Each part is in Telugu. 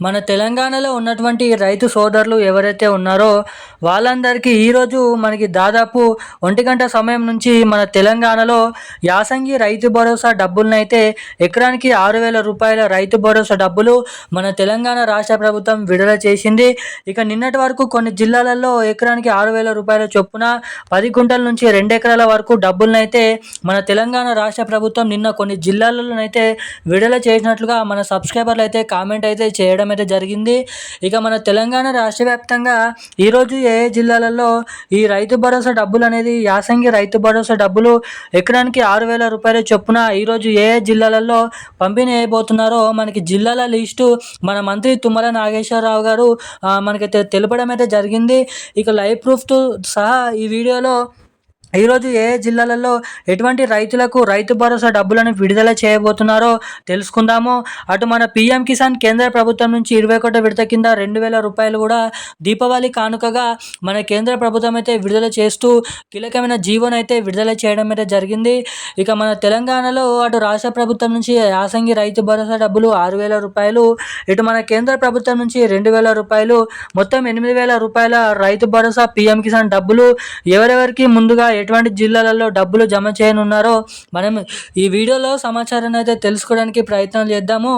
మన తెలంగాణలో ఉన్నటువంటి రైతు సోదరులు ఎవరైతే ఉన్నారో వాళ్ళందరికీ ఈరోజు మనకి దాదాపు ఒంటి గంట సమయం నుంచి మన తెలంగాణలో యాసంగి రైతు భరోసా డబ్బులనైతే ఎకరానికి ఆరు వేల రూపాయల రైతు భరోసా డబ్బులు మన తెలంగాణ రాష్ట్ర ప్రభుత్వం విడుదల చేసింది. ఇక నిన్నటి వరకు కొన్ని జిల్లాలలో ఎకరానికి ఆరు వేల రూపాయల చొప్పున పది గుంటల నుంచి రెండు ఎకరాల వరకు డబ్బులనైతే మన తెలంగాణ రాష్ట్ర ప్రభుత్వం నిన్న కొన్ని జిల్లాలలోనైతే విడుదల చేసినట్లుగా మన సబ్స్క్రైబర్లు అయితే కామెంట్ అయితే చేయడం అయితే జరిగింది. ఇక మన తెలంగాణ రాష్ట్ర వ్యాప్తంగా ఈరోజు ఏ జిల్లాలలో ఈ రైతు భరోసా డబ్బులు అనేది యాసంగి రైతు భరోసా డబ్బులు ఎకరానికి ఆరు వేల రూపాయల చొప్పున ఈరోజు ఏ జిల్లాలలో పంపిణీ అయిపోతున్నారో మనకి జిల్లాల లిస్టు మన మంత్రి తుమ్మల నాగేశ్వరరావు గారు మనకైతే తెలపడం అయితే జరిగింది. ఇక లైవ్ ప్రూఫ్తో సహా ఈ వీడియోలో ఈరోజు ఏ ఏ జిల్లాలలో ఎటువంటి రైతులకు రైతు భరోసా డబ్బులను విడుదల చేయబోతున్నారో తెలుసుకుందాము. అటు మన పీఎం కిసాన్ కేంద్ర ప్రభుత్వం నుంచి ఇరవై ఒకటి విడత కింద రెండు వేల రూపాయలు కూడా దీపావళి కానుకగా మన కేంద్ర ప్రభుత్వం అయితే విడుదల చేస్తూ కీలకమైన జీవోను అయితే విడుదల చేయడం అయితే జరిగింది. ఇక మన తెలంగాణలో అటు రాష్ట్ర ప్రభుత్వం నుంచి యాసంగి రైతు భరోసా డబ్బులు ఆరు వేల రూపాయలు ఇటు మన కేంద్ర ప్రభుత్వం నుంచి రెండు వేల రూపాయలు మొత్తం ఎనిమిది వేల రూపాయల రైతు భరోసా పీఎం కిసాన్ డబ్బులు ఎవరెవరికి ముందుగా ఎటువంటి జిల్లాలలో డబ్బులు జమ చేయనున్నారో మనం ఈ వీడియోలో సమాచారాన్ని అయితే తెలుసుకోవడానికి ప్రయత్నం చేద్దాము.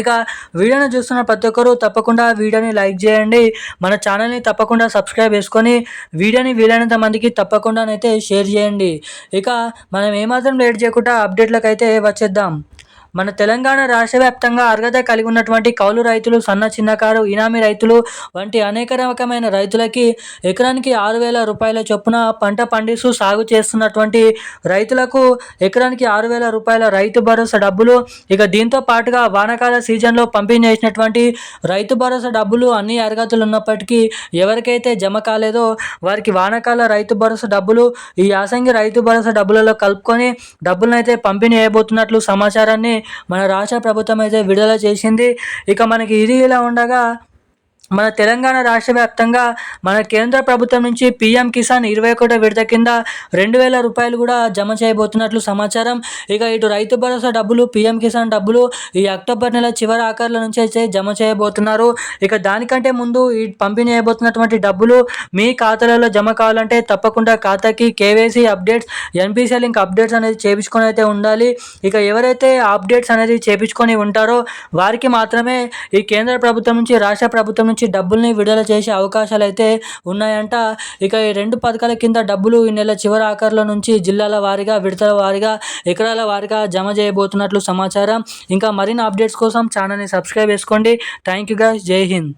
ఇక వీడియోని చూస్తున్న ప్రతి ఒక్కరూ తప్పకుండా వీడియోని లైక్ చేయండి. మన ఛానల్ని తప్పకుండా సబ్స్క్రైబ్ చేసుకొని వీడియోని వీలైనంత మందికి తప్పకుండానైతే షేర్ చేయండి. ఇక మనం ఏమాత్రం లేట్ చేయకుండా అప్డేట్లకు అయితే వచ్చేద్దాం. మన తెలంగాణ రాష్ట్ర వ్యాప్తంగా అర్హత కలిగి ఉన్నటువంటి కౌలు రైతులు సన్న చిన్నకారు ఇనామీ రైతులు వంటి అనేక రకమైన రైతులకి ఎకరానికి ఆరు వేల రూపాయల చొప్పున పంట పండిస్తూ సాగు చేస్తున్నటువంటి రైతులకు ఎకరానికి ఆరు వేల రూపాయల రైతు భరోసా డబ్బులు ఇక దీంతో పాటుగా వానకాల సీజన్లో పంపిణీ చేసినటువంటి రైతు భరోసా డబ్బులు అన్ని అర్హతలు ఉన్నప్పటికీ ఎవరికైతే జమ కాలేదో వారికి వానకాల రైతు భరోసా డబ్బులు ఈ యాసంగి రైతు భరోసా డబ్బులలో కలుపుకొని డబ్బులను అయితే పంపిణీ చేయబోతున్నట్లు సమాచారాన్ని మన రాష్ట్ర ప్రభుత్వం అయితే విడుదల చేసింది. ఇక మనకి ఇది ఇలా ఉండగా మన తెలంగాణ రాష్ట్ర వ్యాప్తంగా మన కేంద్ర ప్రభుత్వం నుంచి పీఎం కిసాన్ ఇరవై ఒకటో విడత కింద రెండు వేల రూపాయలు కూడా జమ చేయబోతున్నట్లు సమాచారం. ఇక ఇటు రైతు భరోసా డబ్బులు పీఎం కిసాన్ డబ్బులు ఈ అక్టోబర్ నెల చివరి ఆఖరుల నుంచి అయితే జమ చేయబోతున్నారు. ఇక దానికంటే ముందు ఈ పంపిణీ చేయబోతున్నటువంటి డబ్బులు మీ ఖాతాలలో జమ కావాలంటే తప్పకుండా ఖాతాకి KYC updates NPCL link updates అనేది చేపించుకొని అయితే ఉండాలి. ఇక ఎవరైతే అప్డేట్స్ అనేది చేపించుకొని ఉంటారో వారికి మాత్రమే ఈ కేంద్ర ప్రభుత్వం నుంచి రాష్ట్ర ప్రభుత్వం నుంచి డబ్బుల్ని విడుదల చేసే అవకాశాలు అయితే ఉన్నాయంట. ఇక ఈ రెండు పథకాల కింద డబ్బులు ఈ నెల చివరి ఆఖరుల నుంచి జిల్లాల వారీగా విడతల వారీగా ఎకరాల వారీగా జమ చేయబోతున్నట్లు సమాచారం. ఇంకా మరిన్ని అప్డేట్స్ కోసం ఛానల్ని సబ్స్క్రైబ్ చేసుకోండి. Thank you guys. Jai Hind.